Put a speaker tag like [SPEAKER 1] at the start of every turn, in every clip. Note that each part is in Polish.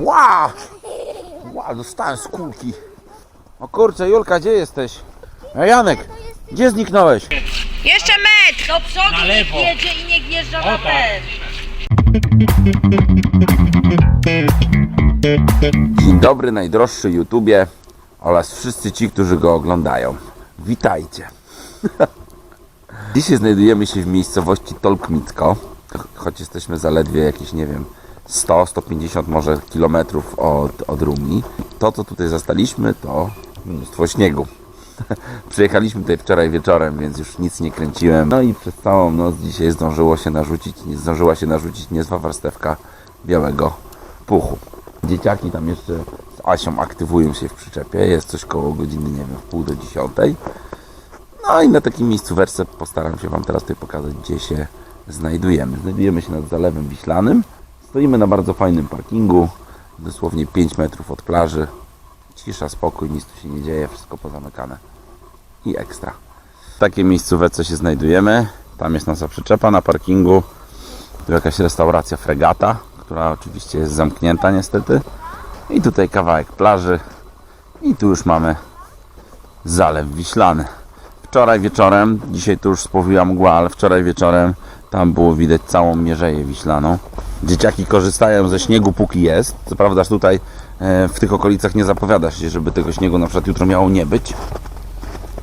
[SPEAKER 1] Wow! Wow, dostałem z kulki. O kurczę, Julka, gdzie jesteś? A Janek, gdzie zniknąłeś?
[SPEAKER 2] Jeszcze metr!
[SPEAKER 3] Do przodu
[SPEAKER 4] Na
[SPEAKER 3] niech
[SPEAKER 4] lewo.
[SPEAKER 3] jedzie i niech wjeżdża na
[SPEAKER 4] tak.
[SPEAKER 3] ten.
[SPEAKER 1] Dzień dobry, najdroższy YouTubie oraz wszyscy ci, którzy go oglądają. Witajcie. Dzisiaj znajdujemy się w miejscowości Tolkmicko, choć jesteśmy zaledwie jakieś, nie wiem, 100-150 może kilometrów od, od Rumi. To, co tutaj zastaliśmy, to mnóstwo śniegu. Przyjechaliśmy tutaj wczoraj wieczorem, więc już nic nie kręciłem. No i przez całą noc dzisiaj zdążyło się narzucić, zdążyła się narzucić niezła warstewka białego puchu. Dzieciaki tam jeszcze z Asią aktywują się w przyczepie. Jest coś koło godziny, nie wiem, w pół do dziesiątej. No i na takim miejscóweczce postaram się Wam teraz tutaj pokazać, gdzie się znajdujemy. Znajdujemy się nad Zalewem Wiślanym. Stoimy na bardzo fajnym parkingu, dosłownie 5 metrów od plaży. Cisza, spokój, nic tu się nie dzieje, wszystko pozamykane. I ekstra. W takiej miejscóweczce się znajdujemy. Tam jest nasza przyczepa na parkingu. Tu jakaś restauracja Fregata, która oczywiście jest zamknięta niestety. I tutaj kawałek plaży. I tu już mamy Zalew Wiślany. Wczoraj wieczorem, dzisiaj tu już spowiła mgła, ale wczoraj wieczorem tam było widać całą Mierzeję Wiślaną. Dzieciaki korzystają ze śniegu póki jest. Co prawda tutaj e, w tych okolicach nie zapowiada się, żeby tego śniegu na przykład jutro miało nie być.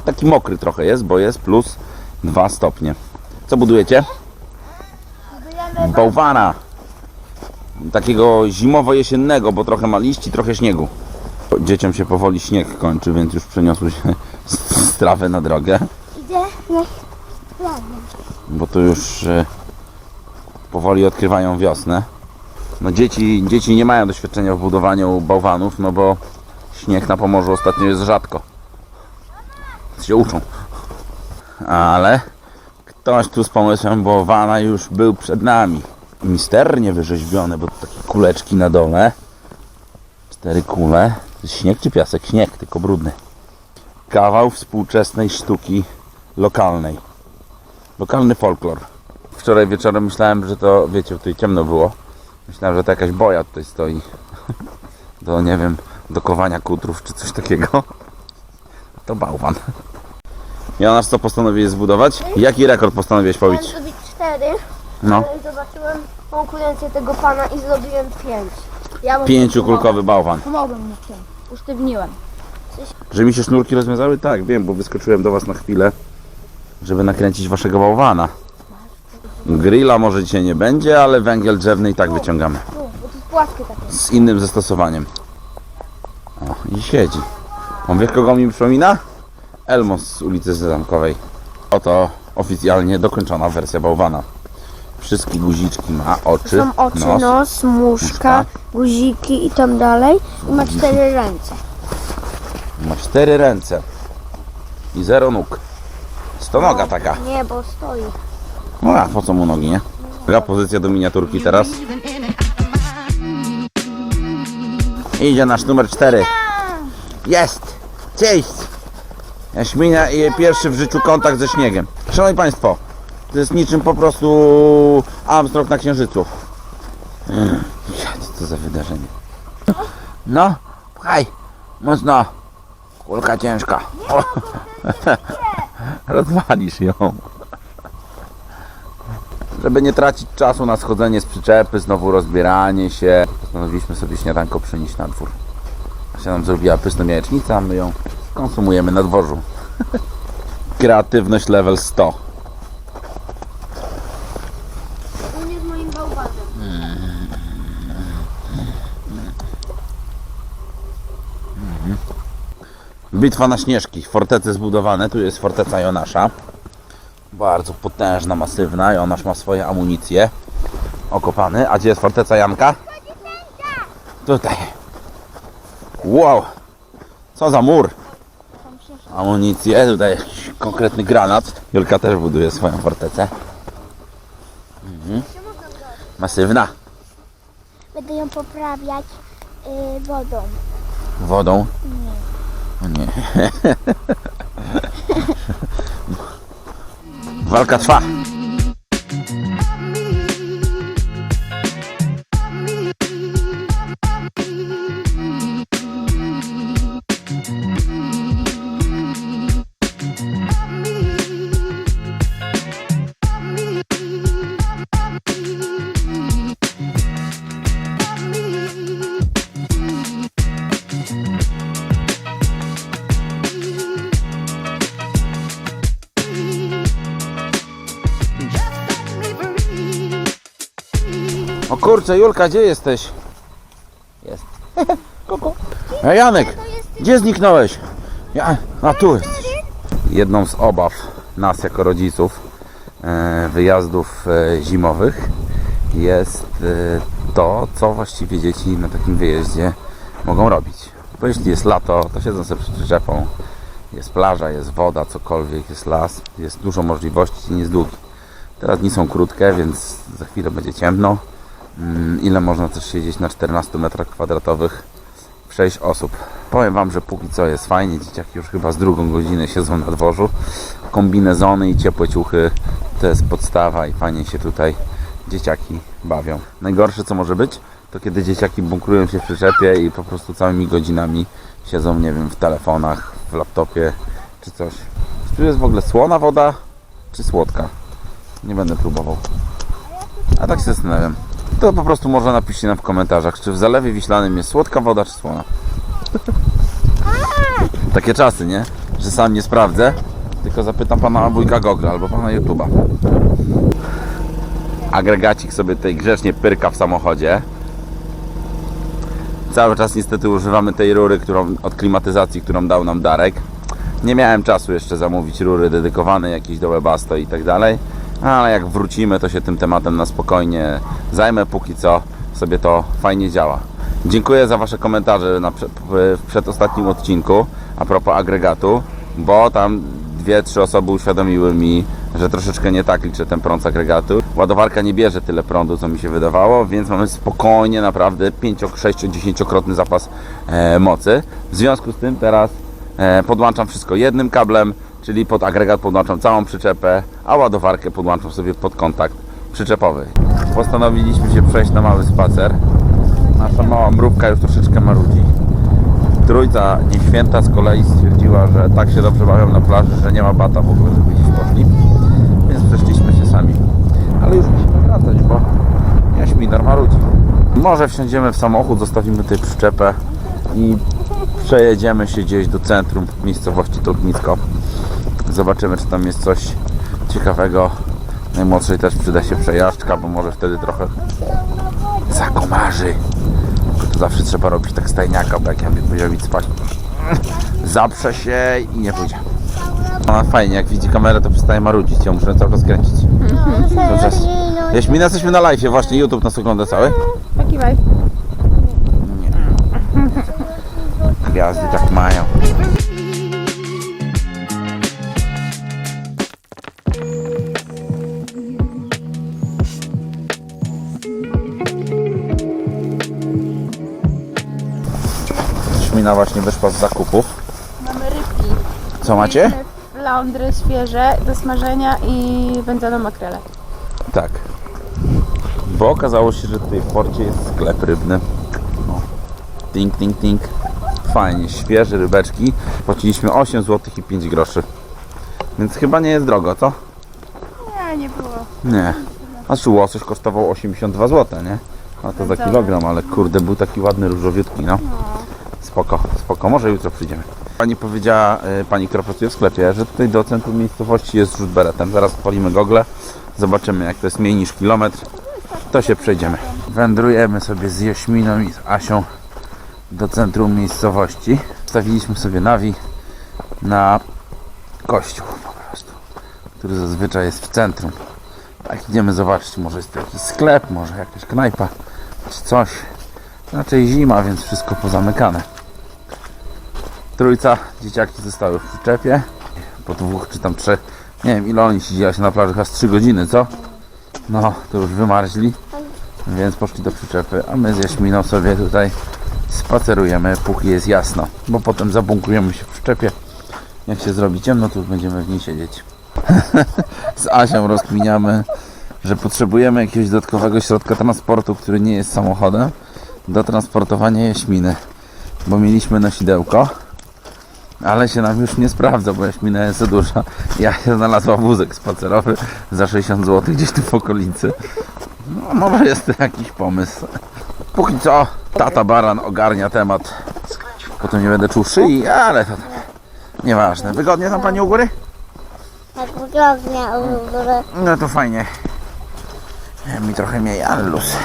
[SPEAKER 1] Taki mokry trochę jest, bo jest plus 2 stopnie. Co budujecie? Bałwana. Takiego zimowo-jesiennego, bo trochę ma liści, trochę śniegu. Dzieciom się powoli śnieg kończy, więc już przeniosły się z na drogę.
[SPEAKER 5] Idę
[SPEAKER 1] bo to już e, powoli odkrywają wiosnę. No dzieci, dzieci nie mają doświadczenia w budowaniu bałwanów, no bo śnieg na Pomorzu ostatnio jest rzadko. Się uczą. Ale ktoś tu z pomysłem bałwana już był przed nami. Misternie wyrzeźbione, bo takie kuleczki na dole. Cztery kule. To śnieg czy piasek? Śnieg, tylko brudny. Kawał współczesnej sztuki lokalnej lokalny folklor. Wczoraj wieczorem myślałem, że to, wiecie, tutaj ciemno było. Myślałem, że to jakaś boja tutaj stoi. Do, nie wiem, do kowania kutrów czy coś takiego. To bałwan. Jonasz, co postanowiłeś zbudować? Jaki rekord postanowiłeś
[SPEAKER 5] Chciałem
[SPEAKER 1] pobić?
[SPEAKER 5] zrobić cztery,
[SPEAKER 1] No,
[SPEAKER 5] ale zobaczyłem konkurencję tego pana i zrobiłem pięć. Ja
[SPEAKER 1] pięciokulkowy bałwan.
[SPEAKER 5] Pomogłem mu w tym. Usztywniłem.
[SPEAKER 1] Że mi się sznurki rozwiązały? Tak, wiem, bo wyskoczyłem do Was na chwilę, żeby nakręcić Waszego bałwana. Grilla może dzisiaj nie będzie, ale węgiel drzewny i tak wyciągamy. Z innym zastosowaniem. O, i siedzi. On wie, kogo mi przypomina? Elmo z ulicy Zamkowej. Oto oficjalnie dokończona wersja bałwana. Wszystkie guziczki ma, oczy,
[SPEAKER 5] Są oczy,
[SPEAKER 1] nos.
[SPEAKER 5] nos, muszka, guziki i tam dalej. I ma cztery ręce.
[SPEAKER 1] Ma cztery ręce i zero nóg. Stonoga taka.
[SPEAKER 5] Nie, bo stoi.
[SPEAKER 1] No a po co mu nogi, nie? Druga pozycja do miniaturki teraz. Idzie nasz numer 4. Jest! Cześć! Jaśmina i jej pierwszy w życiu kontakt ze śniegiem. Szanowni Państwo, to jest niczym po prostu Armstrong na Księżycu. Mm, Co to za wydarzenie? No, pchaj, mocno. Kulka ciężka. O. Rozwalisz ją. Żeby nie tracić czasu na schodzenie z przyczepy, znowu rozbieranie się, postanowiliśmy sobie śniadanko przynieść na dwór. Asia nam zrobiła pyszną jajecznicę, a my ją konsumujemy na dworzu. Kreatywność level 100.
[SPEAKER 5] On jest moim bałwanem.
[SPEAKER 1] Bitwa na Śnieżki. Fortece zbudowane. Tu jest forteca Jonasza. Bardzo potężna, masywna. Jonasz ma swoje amunicje. Okopany. A gdzie jest forteca Janka? Tutaj. Wow. Co za mur. Amunicje. Tutaj jakiś konkretny granat. Julka też buduje swoją fortecę. Mhm. Masywna.
[SPEAKER 5] Będę ją poprawiać y, wodą.
[SPEAKER 1] Wodą. O Kurczę, Julka, gdzie jesteś? Jest. Kuku. Ej, Janek, gdzie zniknąłeś? Ja, a tu jest. Jedną z obaw nas jako rodziców e, wyjazdów e, zimowych jest e, to, co właściwie dzieci na takim wyjeździe mogą robić. Bo jeśli jest lato, to siedzą sobie przed przyczepą, jest plaża, jest woda, cokolwiek, jest las, jest dużo możliwości, nie jest długi. Teraz dni są krótkie, więc za chwilę będzie ciemno. Mm, Ile można też siedzieć na 14 metrach kwadratowych w 6 osób. Powiem Wam, że póki co jest fajnie. Dzieciaki już chyba z drugą godzinę siedzą na dworzu. Kombinezony i ciepłe ciuchy to jest podstawa i fajnie się tutaj dzieciaki bawią. Najgorsze co może być, to kiedy dzieciaki bunkrują się w przyczepie i po prostu całymi godzinami siedzą, nie wiem, w telefonach, w laptopie czy coś. Czy tu jest w ogóle słona woda, czy słodka? Nie będę próbował. A tak się zastanawiam. To po prostu może napiszcie nam w komentarzach, czy w Zalewie Wiślanym jest słodka woda, czy słona. Takie czasy, nie? Że sam nie sprawdzę, tylko zapytam pana wujka Gogla albo pana YouTube'a. Agregacik sobie tutaj grzecznie pyrka w samochodzie. Cały czas niestety używamy tej rury którą, od klimatyzacji, którą dał nam Darek. Nie miałem czasu jeszcze zamówić rury dedykowane jakieś do Webasto i tak dalej, ale jak wrócimy, to się tym tematem na spokojnie zajmę. Póki co sobie to fajnie działa. Dziękuję za Wasze komentarze na prze, w przedostatnim odcinku a propos agregatu, bo tam dwie, trzy osoby uświadomiły mi, że troszeczkę nie tak liczę ten prąd z agregatu. Ładowarka nie bierze tyle prądu, co mi się wydawało, więc mamy spokojnie naprawdę 5, 6, 10-krotny zapas e, mocy. W związku z tym teraz e, podłączam wszystko jednym kablem, czyli pod agregat podłączam całą przyczepę, a ładowarkę podłączam sobie pod kontakt przyczepowy. Postanowiliśmy się przejść na mały spacer. Nasza mała mrówka już troszeczkę marudzi. Trójca nieświęta z kolei stwierdziła, że tak się dobrze bawią na plaży, że nie ma bata w ogóle, żeby gdzieś poszli. Więc przeszliśmy się sami. Ale już musimy wracać, bo Jaśminar marudzi. Może wsiądziemy w samochód, zostawimy tutaj przyczepę i przejedziemy się gdzieś do centrum miejscowości Tolknicko. Zobaczymy, czy tam jest coś ciekawego. Najmłodszej też przyda się przejażdżka, bo może wtedy trochę zakomarzy. Tylko to zawsze trzeba robić tak stajniaka, bo jak ja bym powiedział idź spać, zaprze się i nie pójdzie. Ona fajnie, jak widzi kamerę, to przestaje marudzić. Ja muszę cały czas kręcić. Cały czas. Jaśmina, jesteśmy na live, właśnie YouTube nas ogląda cały.
[SPEAKER 2] Takiwaj.
[SPEAKER 1] Gwiazdy tak mają. Śmina właśnie wyszła z zakupów.
[SPEAKER 2] Mamy rybki.
[SPEAKER 1] Co macie?
[SPEAKER 2] Laundry świeże do smażenia i wędzoną makrelę.
[SPEAKER 1] Tak. Bo okazało się, że tutaj w porcie jest sklep rybny. No. Tink, tink, tink. Fajnie, świeże rybeczki. Płaciliśmy 8 zł i 5 groszy. Więc chyba nie jest drogo, co?
[SPEAKER 2] Nie, nie było.
[SPEAKER 1] Nie. Znaczy łosoś kosztował 82 zł, nie? A to za kilogram, ale kurde, był taki ładny, różowiutki, no. Spoko, spoko. Może jutro przyjdziemy. Pani powiedziała, y, pani, która pracuje w sklepie, że tutaj do centrum miejscowości jest rzut beretem. Zaraz odpalimy gogle, zobaczymy jak to jest mniej niż kilometr. To się przejdziemy. Wędrujemy sobie z Jaśminą i z Asią do centrum miejscowości. Stawiliśmy sobie nawi na kościół po prostu, który zazwyczaj jest w centrum. Tak, idziemy zobaczyć, może jest to jakiś sklep, może jakaś knajpa, czy coś. Raczej zima, więc wszystko pozamykane. Trójca, dzieciaki zostały w przyczepie. Po dwóch czy tam trzech, nie wiem ile oni siedzieli na plaży, chyba z 3 godziny, co? No, to już wymarzli, więc poszli do przyczepy, a my z Jaśminą sobie tutaj spacerujemy, póki jest jasno, bo potem zabunkrujemy się w przyczepie. Jak się zrobi ciemno, to już będziemy w niej siedzieć. z Asią rozkminiamy, że potrzebujemy jakiegoś dodatkowego środka transportu, który nie jest samochodem, do transportowania jaśminy, bo mieliśmy nosidełko, ale się nam już nie sprawdza, bo jaśmina jest za duża. Ja się znalazła wózek spacerowy za 60 zł gdzieś tu w okolicy. No, może jest to jakiś pomysł. Póki co tata baran ogarnia temat. Potem nie będę czuł szyi, ale to tam nieważne. Wygodnie tam pani u góry?
[SPEAKER 5] Tak wygodnie u góry.
[SPEAKER 1] No to fajnie. Mi trochę mniej, ale luz.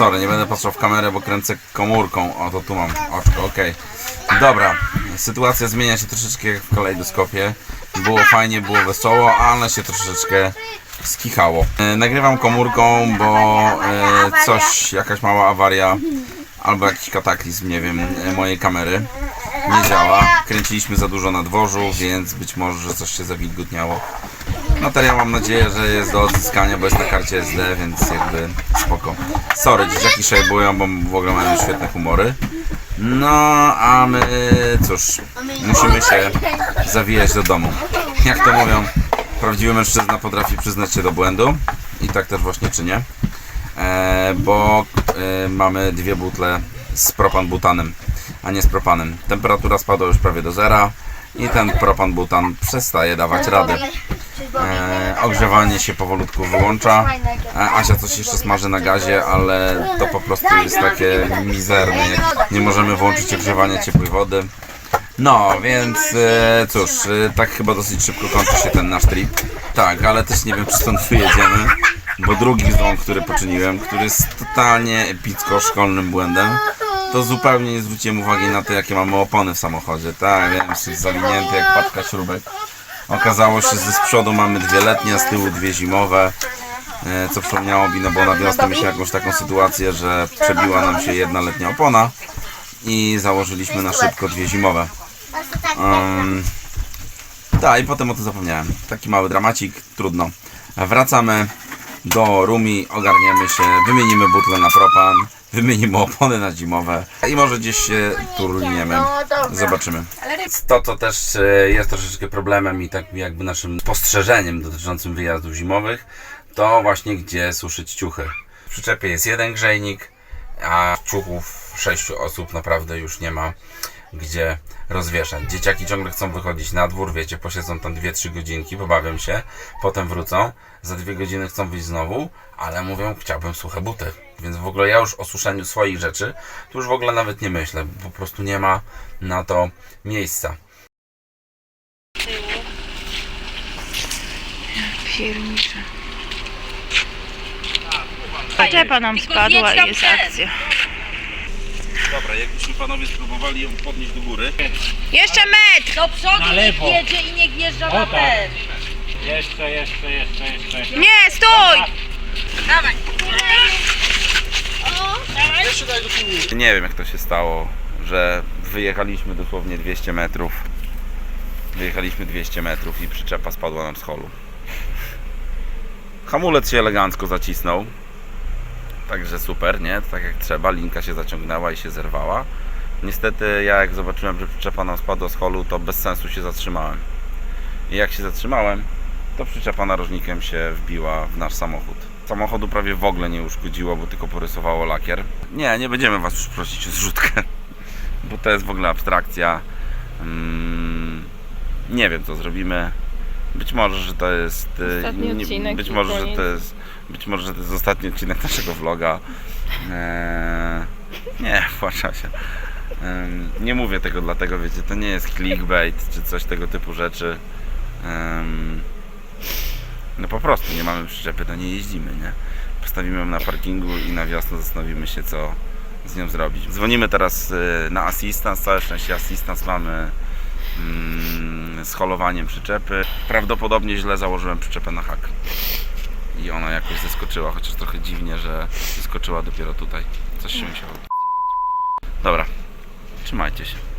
[SPEAKER 1] Sorry, nie będę patrzał w kamerę, bo kręcę komórką. O, to tu mam oczko, okej. Dobra, sytuacja zmienia się troszeczkę jak w kalejdoskopie. Było fajnie, było wesoło, ale się troszeczkę skichało. E, nagrywam komórką, bo e, coś, jakaś mała awaria albo jakiś kataklizm, nie wiem, e, mojej kamery nie działa. Kręciliśmy za dużo na dworzu, więc być może, że coś się zawilgotniało. Materiał mam nadzieję, że jest do odzyskania, bo jest na karcie SD, więc jakby spoko. Sorry, dzieciaki szejbują, bo w ogóle mają świetne humory. No, a my cóż, musimy się zawijać do domu. Jak to mówią, prawdziwy mężczyzna potrafi przyznać się do błędu i tak też właśnie czynię. E, bo e, mamy dwie butle z propan butanem, a nie z propanem. Temperatura spadła już prawie do zera i ten propan butan przestaje dawać rady. E, ogrzewanie się powolutku wyłącza. E, Asia coś jeszcze smaży na gazie, ale to po prostu jest takie mizerne. Nie możemy włączyć ogrzewania ciepłej wody. No, więc e, cóż, e, tak chyba dosyć szybko kończy się ten nasz trip. Tak, ale też nie wiem, czy stąd wyjedziemy, bo drugi złom, który poczyniłem, który jest totalnie epicko-szkolnym błędem, to zupełnie nie zwróciłem uwagi na to, jakie mamy opony w samochodzie. Tak, wiem, jest zawinięty jak paczka śrubek. Okazało się, że z przodu mamy dwie letnie, z tyłu dwie zimowe. E, Co przypomniało mi, no bo na wiosnę mieliśmy jakąś taką sytuację, że przebiła nam się jedna letnia opona i założyliśmy na szybko dwie zimowe. Um, tak, i potem o tym zapomniałem. Taki mały dramacik, trudno. Wracamy do Rumi, ogarniemy się, wymienimy butle na propan, wymienimy opony na zimowe i może gdzieś się turlniemy. Zobaczymy. To, co też e, jest troszeczkę problemem i tak jakby naszym spostrzeżeniem dotyczącym wyjazdów zimowych, to właśnie gdzie suszyć ciuchy. W przyczepie jest jeden grzejnik, a ciuchów sześciu osób naprawdę już nie ma gdzie rozwieszać. Dzieciaki ciągle chcą wychodzić na dwór, wiecie, posiedzą tam 2-3 godzinki, pobawią się, potem wrócą, za dwie godziny chcą wyjść znowu, ale mówią, chciałbym suche buty. Więc w ogóle ja już o suszeniu swoich rzeczy, tu już w ogóle nawet nie myślę, po prostu nie ma na to miejsca.
[SPEAKER 2] Piernicze. Czepa nam spadła i jest akcja.
[SPEAKER 1] Dobra, jakbyśmy panowie spróbowali ją podnieść do góry.
[SPEAKER 2] Jeszcze metr!
[SPEAKER 3] Do przodu
[SPEAKER 4] Na
[SPEAKER 3] niech
[SPEAKER 4] lewo.
[SPEAKER 3] jedzie i niech wjeżdża
[SPEAKER 4] O
[SPEAKER 3] na
[SPEAKER 4] tak.
[SPEAKER 3] ten.
[SPEAKER 4] Jeszcze, jeszcze, jeszcze, jeszcze.
[SPEAKER 2] Nie, stój!
[SPEAKER 3] Dawaj.
[SPEAKER 1] Nie wiem jak to się stało, że wyjechaliśmy dosłownie 200 metrów. Wyjechaliśmy 200 metrów i przyczepa spadła nam z holu. Hamulec się elegancko zacisnął. Także super, nie? Tak jak trzeba. Linka się zaciągnęła i się zerwała. Niestety ja jak zobaczyłem, że przyczepa nam spadła z holu, to bez sensu się zatrzymałem. I jak się zatrzymałem, to przyczepa narożnikiem się wbiła w nasz samochód. Samochodu prawie w ogóle nie uszkodziło, bo tylko porysowało lakier. Nie, nie będziemy Was już prosić o zrzutkę, bo to jest w ogóle abstrakcja. Mm, nie wiem, co zrobimy. Być może, że to jest. e,
[SPEAKER 2] Ostatni odcinek
[SPEAKER 1] Być może, że to jest. Być może, że to jest ostatni odcinek naszego vloga. Eee, nie, płacza się. Em, Nie mówię tego dlatego, wiecie, to nie jest clickbait czy coś tego typu rzeczy. Em, No po prostu nie mamy przyczepy, to nie jeździmy, nie? Postawimy ją na parkingu i na wiosnę zastanowimy się, co z nią zrobić. Dzwonimy teraz y, na assistance, całe szczęście assistance mamy mm, z holowaniem przyczepy. Prawdopodobnie źle założyłem przyczepę na hak. I ona jakoś zeskoczyła, chociaż trochę dziwnie, że zeskoczyła dopiero tutaj. Coś się musiało. Dobra, trzymajcie się.